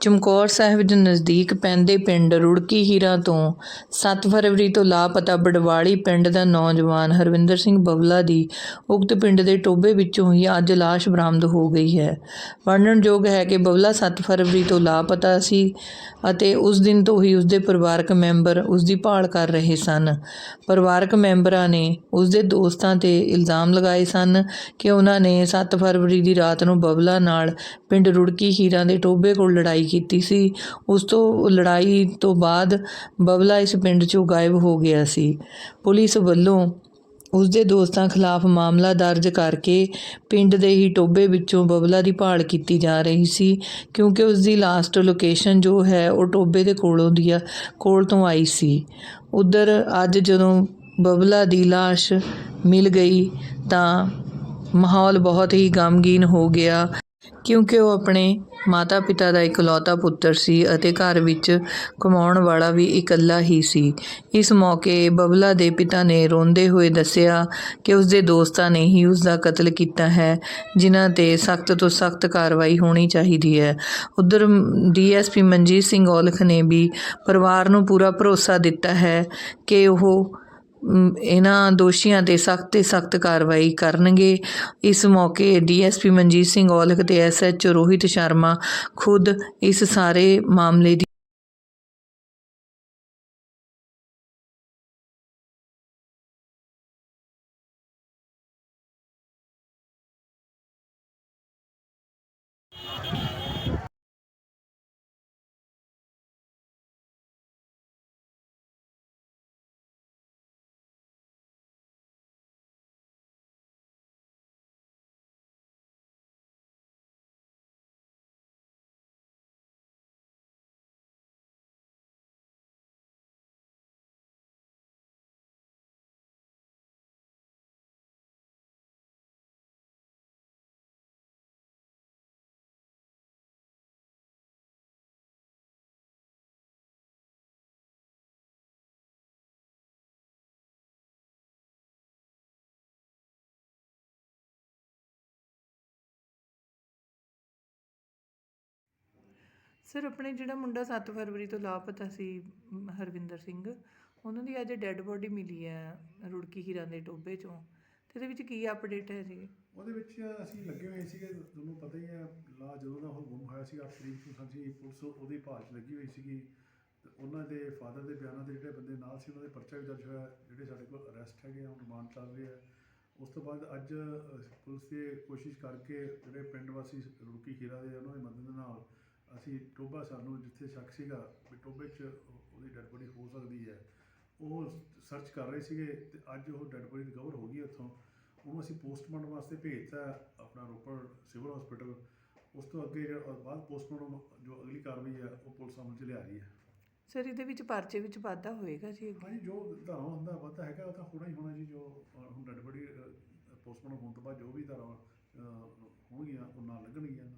ਚਮਕੌਰ ਸਾਹਿਬ ਦੇ ਨਜ਼ਦੀਕ ਪੈਂਦੇ ਪਿੰਡ ਰੁੜਕੀ ਹੀਰਾ ਤੋਂ 7 ਫਰਵਰੀ ਤੋਂ ਲਾਪਤਾ ਬਡਵਾਲੀ ਪਿੰਡ ਦਾ ਨੌਜਵਾਨ ਹਰਵਿੰਦਰ ਸਿੰਘ ਬਬਲਾ ਦੀ ਉਕਤ ਪਿੰਡ ਦੇ ਟੋਬੇ ਵਿੱਚੋਂ ਹੀ ਅੱਜ ਲਾਸ਼ ਬਰਾਮਦ ਹੋ ਗਈ ਹੈ। ਵਰਣਨਯੋਗ ਹੈ ਕਿ ਬਬਲਾ 7 ਫਰਵਰੀ ਤੋਂ ਲਾਪਤਾ ਸੀ ਅਤੇ ਉਸ ਦਿਨ ਤੋਂ ਹੀ ਉਸਦੇ ਪਰਿਵਾਰਕ ਮੈਂਬਰ ਉਸ ਦੀ ਭਾਲ ਕਰ ਰਹੇ ਸਨ। ਪਰਿਵਾਰਕ ਮੈਂਬਰਾਂ ਨੇ ਉਸਦੇ ਦੋਸਤਾਂ ਤੇ ਇਲਜ਼ਾਮ ਲਗਾਏ ਸਨ ਕਿ ਉਹਨਾਂ ਨੇ 7 ਫਰਵਰੀ ਦੀ ਰਾਤ ਨੂੰ ਬਬਲਾ ਨਾਲ ਪਿੰਡ ਰੁੜਕੀ ਹੀਰਾ ਦੇ ਟੋਬੇ ਕੋਲ ਲੜਾਈ ਲੜਾਈ ਕੀਤੀ ਸੀ। ਉਸ ਤੋਂ ਲੜਾਈ ਤੋਂ ਬਾਅਦ ਬਬਲਾ ਇਸ ਪਿੰਡ 'ਚੋਂ ਗਾਇਬ ਹੋ ਗਿਆ ਸੀ। ਪੁਲਿਸ ਵੱਲੋਂ ਉਸ ਦੇ ਦੋਸਤਾਂ ਖਿਲਾਫ ਮਾਮਲਾ ਦਰਜ ਕਰਕੇ ਪਿੰਡ ਦੇ ਹੀ ਟੋਬੇ ਵਿੱਚੋਂ ਬਬਲਾ ਦੀ ਭਾਲ ਕੀਤੀ ਜਾ ਰਹੀ ਸੀ, ਕਿਉਂਕਿ ਉਸ ਦੀ ਲਾਸਟ ਲੋਕੇਸ਼ਨ ਜੋ ਹੈ ਉਹ ਟੋਬੇ ਦੇ ਕੋਲੋਂ ਦੀ ਆ, ਕੋਲ ਤੋਂ ਆਈ ਸੀ। ਉਧਰ ਅੱਜ ਜਦੋਂ ਬਬਲਾ ਦੀ ਲਾਸ਼ ਮਿਲ ਗਈ ਤਾਂ ਮਾਹੌਲ ਬਹੁਤ ਹੀ ਗਮਗੀਨ ਹੋ ਗਿਆ। ਕਿਉਂਕਿ ਉਹ ਆਪਣੇ ਮਾਤਾ-ਪਿਤਾ ਦਾ ਇਕਲੌਤਾ ਪੁੱਤਰ ਸੀ ਅਤੇ ਘਰ ਵਿੱਚ ਕਮਾਉਣ ਵਾਲਾ ਵੀ ਇਕੱਲਾ ਹੀ ਸੀ। ਇਸ ਮੌਕੇ ਬਬਲਾ ਦੇ ਪਿਤਾ ਨੇ ਰੋਂਦੇ ਹੋਏ ਦੱਸਿਆ ਕਿ ਉਸ ਦੇ ਦੋਸਤਾਂ ਨੇ ਹੀ ਉਸ ਦਾ ਕਤਲ ਕੀਤਾ ਹੈ, ਜਿਨ੍ਹਾਂ ਤੇ ਸਖਤ ਤੋਂ ਸਖਤ ਕਾਰਵਾਈ ਹੋਣੀ ਚਾਹੀਦੀ ਹੈ। ਉਧਰ ਡੀਐਸਪੀ ਮਨਜੀਤ ਸਿੰਘ ਔਲਖ ਨੇ ਵੀ ਪਰਿਵਾਰ ਨੂੰ ਪੂਰਾ ਭਰੋਸਾ ਦਿੱਤਾ ਹੈ ਕਿ ਉਹ ਇਹਨਾਂ ਦੋਸ਼ੀਆਂ ਤੇ ਸਖਤ ਤੇ ਸਖਤ ਕਾਰਵਾਈ ਕਰਨਗੇ। ਇਸ ਮੌਕੇ ਡੀਐਸਪੀ ਮਨਜੀਤ ਸਿੰਘ ਔਲਖ ਤੇ ਐਸਐਚਓ ਰੋਹਿਤ ਸ਼ਰਮਾ ਖੁਦ ਇਸ ਸਾਰੇ ਮਾਮਲੇ ਦੀ ਸਰ, ਆਪਣੇ ਜਿਹੜਾ ਮੁੰਡਾ 7 ਫਰਵਰੀ ਤੋਂ ਲਾਪਤਾ ਸੀ ਹਰਵਿੰਦਰ ਸਿੰਘ, ਉਹਨਾਂ ਦੀ ਅੱਜ ਡੈੱਡ ਬੋਡੀ ਮਿਲੀ ਹੈ ਰੁੜਕੀ ਹੀਰਾਂ ਦੇ ਟੋਬੇ ਚੋਂ। ਤੇ ਇਹਦੇ ਵਿੱਚ ਕੀ ਅਪਡੇਟ ਹੈ ਜੀ? ਉਹਦੇ ਵਿੱਚ ਅਸੀਂ ਲੱਗੇ ਹੋਏ ਸੀਗੇ, ਤੁਹਾਨੂੰ ਪਤਾ ਹੀ ਹੈ, ਲਾ ਜਦੋਂ ਦਾ ਉਹ ਗੁੰਮ ਹੋਇਆ ਸੀ 8 ਤਰੀਕ ਨੂੰ ਸਾਡੀ ਪੁਲਿਸ ਉਹਦੀ ਭਾਲ 'ਚ ਲੱਗੀ ਹੋਈ ਸੀਗੀ। ਤੇ ਉਹਨਾਂ ਦੇ ਫਾਦਰ ਦੇ ਬਿਆਨਾਂ ਤੇ ਜਿਹੜੇ ਬੰਦੇ ਨਾਲ ਸੀ, ਉਹਨਾਂ ਦੇ ਪਰਚਾ ਵੀ ਦਰਜ ਹੋਇਆ, ਜਿਹੜੇ ਸਾਡੇ ਕੋਲ ਅਰੈਸਟ ਹੈਗੇ ਆ ਹੁਣ ਰਿਮਾਂਡ ਚੱਲ ਰਿਹਾ ਉਸ ਤੋਂ ਬਾਅਦ ਅੱਜ ਪੁਲਿਸ ਦੇ ਕੋਸ਼ਿਸ਼ ਕਰਕੇ ਜਿਹੜੇ ਪਿੰਡ ਵਾਸੀ ਰੁੜਕੀ ਹੀਰਾ ਦੇ ਉਹਨਾਂ ਦੀ ਮਦਦ ਨਾਲ ਅਸੀਂ ਟੋਬਾ ਸਾਨੂੰ ਜਿੱਥੇ ਸ਼ੱਕ ਸੀਗਾ ਵੀ ਟੋਬੇ 'ਚ ਉਹ- ਉਹਦੀ ਡੈਡ ਬੋਡੀ ਹੋ ਸਕਦੀ ਹੈ ਉਹ ਸਰਚ ਕਰ ਰਹੇ ਸੀਗੇ ਤੇ ਅੱਜ ਉਹ ਡੈਡ ਬੋਡੀ ਰਿਕਵਰ ਹੋ ਗਈ ਉੱਥੋਂ। ਉਹਨੂੰ ਅਸੀਂ ਪੋਸਟਮਾਰਟਮ ਵਾਸਤੇ ਭੇਜਤਾ ਆਪਣਾ ਰੋਪੜ ਸਿਵਲ ਹਸਪੀਟਲ ਉਸ ਤੋਂ ਅੱਗੇ ਜਿਹੜਾ ਬਾਅਦ ਪੋਸਟਮਾਰਟਮ ਜੋ ਅਗਲੀ ਕਾਰਵਾਈ ਹੈ ਉਹ ਪੁਲਿਸ ਅਮਲ 'ਚ ਲਿਆ ਰਹੀ ਹੈ। ਸਰ ਇਹਦੇ ਵਿੱਚ ਪਰਚੇ ਵਿੱਚ ਵਾਧਾ ਹੋਏਗਾ ਜੀ? ਹਾਂਜੀ ਜੋ ਧਾਰਾ ਹੁੰਦਾ ਪਤਾ ਹੈਗਾ ਉਹ ਤਾਂ ਹੋਣਾ ਹੀ ਹੋਣਾ ਜੀ ਜੋ ਹੁਣ ਡੈਡ ਬੋਡੀ ਪੋਸਟਮਾਰਟਮ ਹੋਣ ਤੋਂ ਬਾਅਦ ਜੋ ਵੀ ਧਾਰਾ ਹੋਣਗੀਆਂ ਉਹ ਨਾਲ ਲੱਗਣਗੀਆਂ।